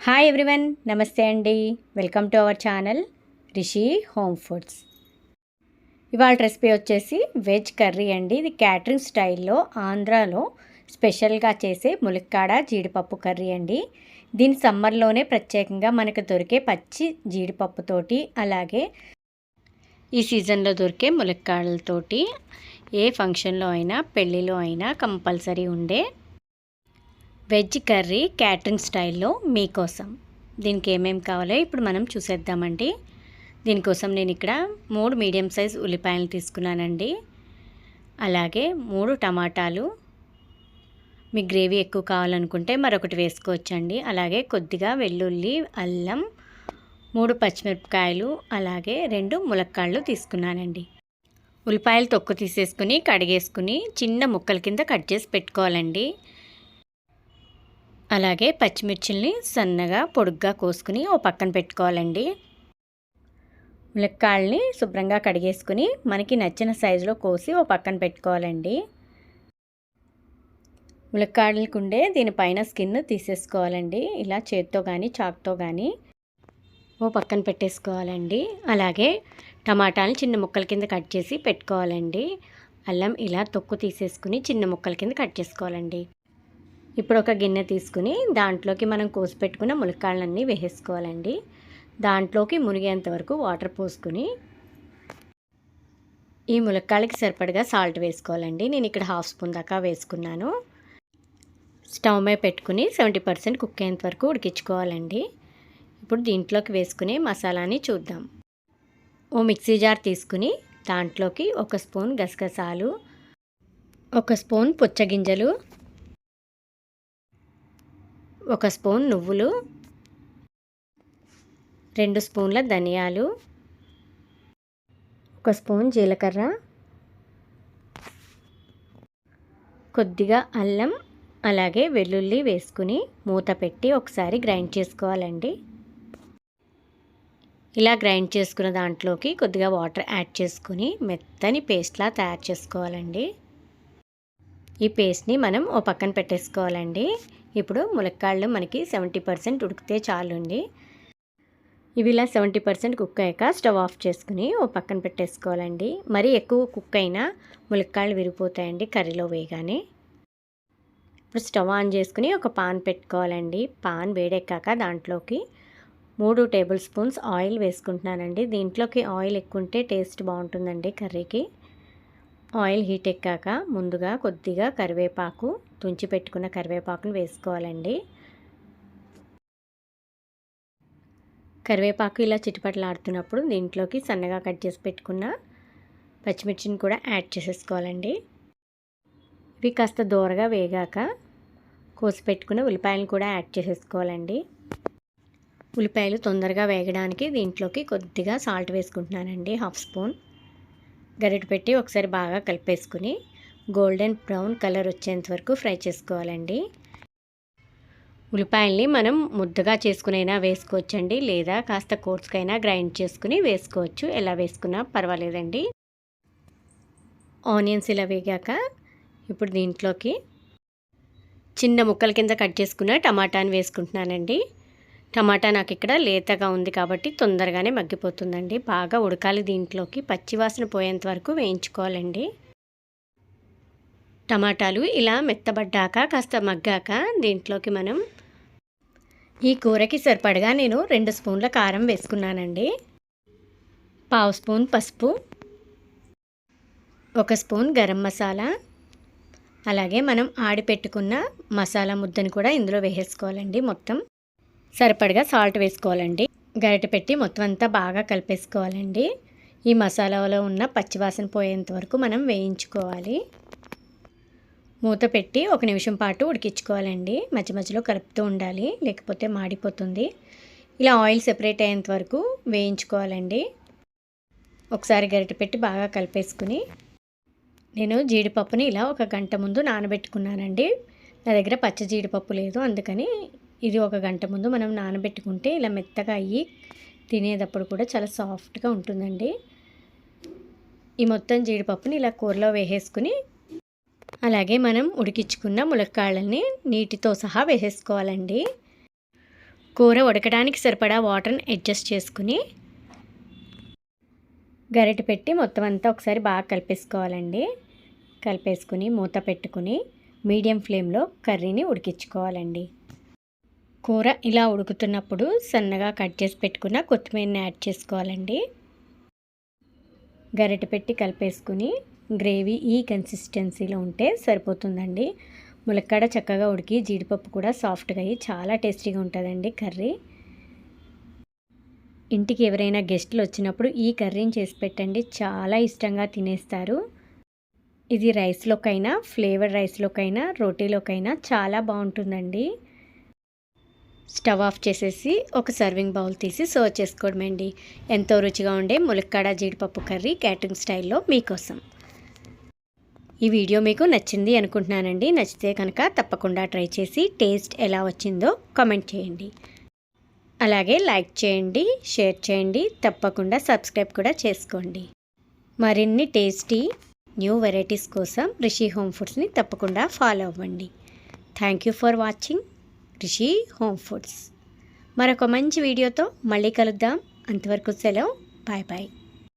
Hi everyone నమస్తే అండి. Welcome to our channel Rishi home foods ఇవాళ రెసిపీ వచ్చేసి వెజ్ కర్రీ అండి. ఇది క్యాటరింగ్ స్టైల్లో ఆంధ్రాలో స్పెషల్గా చేసే ములక్కాడ జీడిపప్పు కర్రీ అండి. దీని సమ్మర్లోనే ప్రత్యేకంగా మనకు దొరికే పచ్చి జీడిపప్పుతోటి అలాగే ఈ సీజన్లో దొరికే ములక్కాడలతోటి ఏ ఫంక్షన్లో అయినా పెళ్ళిలో అయినా కంపల్సరీ ఉండే వెజ్ కర్రీ క్యాటరింగ్ స్టైల్లో మీకోసం. దీనికి ఏమేమి కావాలో ఇప్పుడు మనం చూసేద్దామండి. దీనికోసం నేను ఇక్కడ మూడు మీడియం సైజ్ ఉల్లిపాయలు తీసుకున్నానండి. అలాగే మూడు టమాటాలు. మీ గ్రేవీ ఎక్కువ కావాలనుకుంటే మరొకటి వేసుకోవచ్చండి. అలాగే కొద్దిగా వెల్లుల్లి అల్లం మూడు పచ్చిమిరపకాయలు అలాగే రెండు ములక్కాళ్ళు తీసుకున్నానండి. ఉల్లిపాయలు తొక్కు తీసేసుకుని కడిగేసుకుని చిన్న ముక్కల కింద కట్ చేసి పెట్టుకోవాలండి. అలాగే పచ్చిమిర్చిల్ని సన్నగా పొడుగ్గా కోసుకుని ఓ పక్కన పెట్టుకోవాలండి. ములక్కాళ్ళని శుభ్రంగా కడిగేసుకుని మనకి నచ్చిన సైజులో కోసి ఓ పక్కన పెట్టుకోవాలండి. ములక్కాడలకు ఉండే దీనిపైన స్కిన్ తీసేసుకోవాలండి. ఇలా చేత్తో కానీ చాక్తో కానీ ఓ పక్కన పెట్టేసుకోవాలండి. అలాగే టమాటాలు చిన్న ముక్కల కింద కట్ చేసి పెట్టుకోవాలండి. అల్లం ఇలా తొక్కు తీసేసుకుని చిన్న ముక్కల కింద కట్ చేసుకోవాలండి. ఇప్పుడు ఒక గిన్నె తీసుకుని దాంట్లోకి మనం కోసి పెట్టుకున్న ములక్కాళ్ళన్నీ వేసేసుకోవాలండి. దాంట్లోకి మునిగేంత వరకు వాటర్ పోసుకుని ఈ ములక్కాళ్ళకి సరిపడగా సాల్ట్ వేసుకోవాలండి. నేను ఇక్కడ హాఫ్ స్పూన్ దాకా వేసుకున్నాను. స్టవ్ మీద పెట్టుకుని సెవెంటీ పర్సెంట్ కుక్ అయ్యేంత వరకు ఉడికించుకోవాలండి. ఇప్పుడు దీంట్లోకి వేసుకునే మసాలాని చూద్దాం. ఓ మిక్సీ జార్ తీసుకుని దాంట్లోకి ఒక స్పూన్ గసగసాలు ఒక స్పూన్ పుచ్చగింజలు ఒక స్పూన్ నువ్వులు రెండు స్పూన్ల ధనియాలు ఒక స్పూన్ జీలకర్ర కొద్దిగా అల్లం అలాగే వెల్లుల్లి వేసుకుని మూత పెట్టి ఒకసారి గ్రైండ్ చేసుకోవాలండి. ఇలా గ్రైండ్ చేసుకున్న దాంట్లోకి కొద్దిగా వాటర్ యాడ్ చేసుకుని మెత్తని పేస్ట్లా తయారు చేసుకోవాలండి. ఈ పేస్ట్ని మనం ఓ పక్కన పెట్టేసుకోవాలండి. ఇప్పుడు ములక్కాళ్ళు మనకి సెవెంటీ పర్సెంట్ ఉడికితే చాలండి. ఇవి ఇలా సెవెంటీ పర్సెంట్ కుక్ అయ్యాక స్టవ్ ఆఫ్ చేసుకుని ఓ పక్కన పెట్టేసుకోవాలండి. మరీ ఎక్కువ కుక్ అయినా ములక్కాళ్ళు విరిగిపోతాయండి కర్రీలో వేయగానే. ఇప్పుడు స్టవ్ ఆన్ చేసుకుని ఒక పాన్ పెట్టుకోవాలండి. పాన్ వేడెక్కాక దాంట్లోకి మూడు టేబుల్ స్పూన్స్ ఆయిల్ వేసుకుంటున్నానండి. దీంట్లోకి ఆయిల్ ఎక్కువ ఉంటే టేస్ట్ బాగుంటుందండి కర్రీకి. ఆయిల్ హీట్ ఎక్కాక ముందుగా కొద్దిగా కరివేపాకు తుంచి పెట్టుకున్న కరివేపాకును వేసుకోవాలండి. కరివేపాకు ఇలా చిటిపట్లాడుతున్నప్పుడు దీంట్లోకి సన్నగా కట్ చేసి పెట్టుకున్న పచ్చిమిర్చిని కూడా యాడ్ చేసేసుకోవాలండి. ఇవి కాస్త దూరగా వేగాక కోసి పెట్టుకున్న ఉల్లిపాయలను కూడా యాడ్ చేసేసుకోవాలండి. ఉల్లిపాయలు తొందరగా వేగడానికి దీంట్లోకి కొద్దిగా సాల్ట్ వేసుకుంటున్నానండి హాఫ్ స్పూన్. గరిట పెట్టి ఒకసారి బాగా కలిపేసుకుని గోల్డెన్ బ్రౌన్ కలర్ వచ్చేంత వరకు ఫ్రై చేసుకోవాలండి. ఉల్లిపాయల్ని మనం ముద్దగా చేసుకునైనా వేసుకోవచ్చండి లేదా కాస్త కోర్సుకైనా గ్రైండ్ చేసుకుని వేసుకోవచ్చు. ఎలా వేసుకున్నా పర్వాలేదండి. ఆనియన్స్ ఇలా వేగాక ఇప్పుడు దీంట్లోకి చిన్న ముక్కల కింద కట్ చేసుకున్న టమాటాని వేసుకుంటున్నానండి. టమాటా నాకు ఇక్కడ లేతగా ఉంది కాబట్టి తొందరగానే మగ్గిపోతుందండి. బాగా ఉడకాలి దీంట్లోకి. పచ్చివాసన పోయేంత వరకు వేయించుకోవాలండి. టమాటాలు ఇలా మెత్తబడ్డాక కాస్త మగ్గాక దీంట్లోకి మనం ఈ కూరకి సరిపడగా నేను రెండు స్పూన్ల కారం వేసుకున్నానండి. పావు స్పూన్ పసుపు ఒక స్పూన్ గరం మసాలా అలాగే మనం ఆడిపెట్టుకున్న మసాలా ముద్దని కూడా ఇందులో వేసేసుకోవాలండి మొత్తం. సరిపడగా సాల్ట్ వేసుకోవాలండి. గరిట పెట్టి మొత్తం అంతా బాగా కలిపేసుకోవాలండి. ఈ మసాలాలో ఉన్న పచ్చివాసన పోయేంత వరకు మనం వేయించుకోవాలి. మూత పెట్టి ఒక నిమిషం పాటు ఉడికించుకోవాలండి. మధ్య మధ్యలో కలుపుతూ ఉండాలి లేకపోతే మాడిపోతుంది. ఇలా ఆయిల్ సెపరేట్ అయ్యేంత వరకు వేయించుకోవాలండి. ఒకసారి గరిట పెట్టి బాగా కలిపేసుకుని నేను జీడిపప్పుని ఇలా ఒక గంట ముందు నానబెట్టుకున్నానండి. నా దగ్గర పచ్చ జీడిపప్పు లేదు అందుకని ఇది ఒక గంట ముందు మనం నానబెట్టుకుంటే ఇలా మెత్తగా అయ్యి తినేటప్పుడు కూడా చాలా సాఫ్ట్గా ఉంటుందండి. ఈ మొత్తం జీడిపప్పుని ఇలా కూరలో వేసేసుకుని అలాగే మనం ఉడికించుకున్న ములక్కాళ్ళని నీటితో సహా వేసేసుకోవాలండి. కూర ఉడకడానికి సరిపడా వాటర్ని అడ్జస్ట్ చేసుకుని గరిటె పెట్టి మొత్తం అంతా ఒకసారి బాగా కలిపేసుకోవాలండి. కలిపేసుకుని మూత పెట్టుకుని మీడియం ఫ్లేమ్లో కర్రీని ఉడికించుకోవాలండి. కూర ఇలా ఉడుకుతున్నప్పుడు సన్నగా కట్ చేసి పెట్టుకున్న కొత్తిమీరని యాడ్ చేసుకోవాలండి. గరిటె పెట్టి కలిపేసుకుని గ్రేవీ ఈ కన్సిస్టెన్సీలో ఉంటే సరిపోతుందండి. ములక్కాడ చక్కగా ఉడికి జీడిపప్పు కూడా సాఫ్ట్గా అయ్యి చాలా టేస్టీగా ఉంటుందండి కర్రీ. ఇంటికి ఎవరైనా గెస్ట్లు వచ్చినప్పుడు ఈ కర్రీని చేసి పెట్టండి. చాలా ఇష్టంగా తినేస్తారు. ఇది రైస్లోకైనా ఫ్లేవర్ రైస్లోకైనా రోటీలోకైనా చాలా బాగుంటుందండి. స్టవ్ ఆఫ్ చేసేసి ఒక సర్వింగ్ బౌల్ తీసి సర్వ్ చేసుకోవడమండి. ఎంతో రుచిగా ఉండే ములక్కాడ జీడిపప్పు కర్రీ క్యాటరింగ్ స్టైల్లో మీకోసం. ఈ వీడియో మీకు నచ్చింది అనుకుంటున్నానండి. నచ్చితే కనుక తప్పకుండా ట్రై చేసి టేస్ట్ ఎలా వచ్చిందో కామెంట్ చేయండి. అలాగే లైక్ చేయండి షేర్ చేయండి తప్పకుండా సబ్స్క్రైబ్ కూడా చేసుకోండి. మరిన్ని టేస్టీ న్యూ వెరైటీస్ కోసం రిషి హోమ్ ఫుడ్స్ని తప్పకుండా ఫాలో అవ్వండి. Thank you for watching. Krishi home foods. మరొక మంచి వీడియోతో మళ్ళీ కలుద్దాం. అంతవరకు సెలవు. Bye bye.